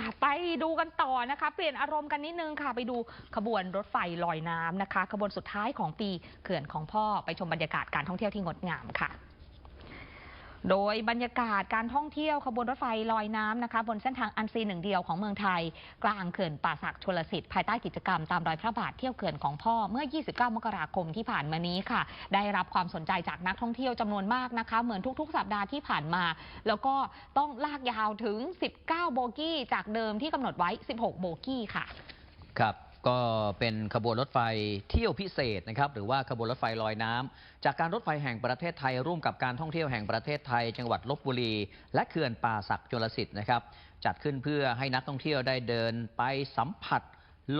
อะไปดูกันต่อนะคะ เปลี่ยนอารมณ์กันนิดนึงค่ะ ไปดูขบวนรถไฟลอยน้ำนะคะ ขบวนสุดท้ายของปีเขื่อนของพ่อไปชมบรรยากาศการท่องเที่ยวที่งดงามค่ะ โดยบรรยากาศการท่องเที่ยวขบวนรถไฟลอยน้ำนะคะบนเส้นทางอันซีหนึ่งเดียวของเมืองไทย กลางเขื่อนป่าสักชลสิทธิ์ภายใต้กิจกรรมตามรอยพระบาทเที่ยวเขื่อนของพ่อเมื่อ 29 มกราคมที่ผ่านมานี้ค่ะ ได้รับความสนใจจากนักท่องเที่ยวจำนวนมากนะคะ เหมือนทุก ๆ สัปดาห์ที่ผ่านมา แล้วก็ต้องลากยาวถึง 19 โบกี้ จากเดิมที่กำหนดไว้ 16 โบกี้ค่ะ ครับ ก็เป็นขบวนรถไฟเที่ยวพิเศษนะครับหรือว่าขบวนรถไฟลอยน้ำจากการรถไฟแห่งประเทศไทย ร่วมกับการท่องเที่ยวแห่งประเทศไทย จังหวัดลบบุรี และเขื่อนป่าสักจลสิทธิ์นะครับ จัดขึ้นเพื่อให้นักท่องเที่ยวได้เดินไปสัมผัส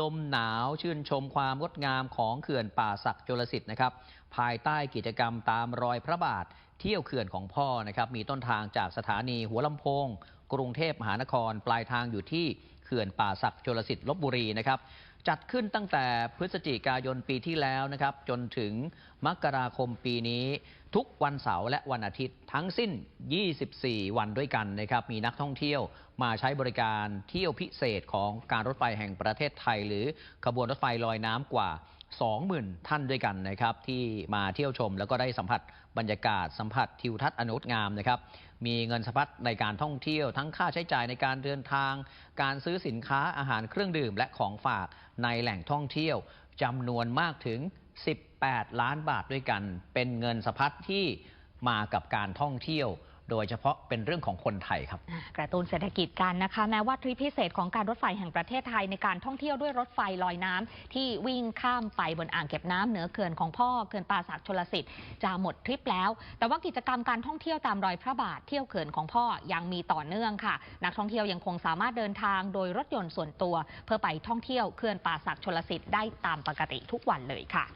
ลมหนาวชื่นชมความงดงามของเขื่อนป่าสักจลสิทธิ์นะครับภายใต้กิจกรรมตามรอยพระบาท เที่ยวเขื่อนของพ่อนะครับมีต้นทางจากสถานีหัวลำโพง กรุงเทพมหานคร ปลายทางอยู่ที่เขื่อนป่าสักดิ์จลสิทธิ์ลบบุรีนะครับจัดขึ้นตั้งแต่พฤศจิกายนปีที่แล้วนะครับจนถึงมกราคมปีนี้ ทุกวันเสาร์และวันอาทิตย์ทั้งสิ้น 24 วันด้วยกันนะครับมีนักท่องเที่ยวมาใช้บริการเที่ยวพิเศษของการรถไฟแห่งประเทศไทย หรือขบวนรถไฟลอยน้ำกว่า 20,000 ท่านด้วยกันนะครับ ที่มาเที่ยวชมแล้วก็ได้สัมผัสบรรยากาศสัมผัสทิวทัศน์อนุษงามนะครับ มีเงินสะพัดในการท่องเที่ยว ทั้งค่าใช้จ่ายในการเดินทาง การซื้อสินค้าอาหารเครื่องดื่ม และของฝากในแหล่งท่องเที่ยวจำนวนมากถึง 18 ล้านบาทด้วยกัน เป็นเงินสะพัดที่มากับการท่องเที่ยว โดยเฉพาะเป็นเรื่องของคนไทยครับ กระตุ้นเศรษฐกิจกันนะคะ แม้ว่าทริปพิเศษของการรถไฟแห่งประเทศไทยในการท่องเที่ยวด้วยรถไฟลอยน้ำที่วิ่งข้ามไปบนอ่างเก็บน้ำเหนือเขื่อนของพ่อเขื่อนป่าสักชลสิทธิ์จะหมดทริปแล้ว แต่ว่ากิจกรรมการท่องเที่ยวตามรอยพระบาทเที่ยวเขื่อนของพ่อยังมีต่อเนื่องค่ะ นักท่องเที่ยวยังคงสามารถเดินทางโดยรถยนต์ส่วนตัว เพื่อไปท่องเที่ยวเขื่อนป่าสักชลสิทธิ์ได้ตามปกติทุกวันเลยค่ะ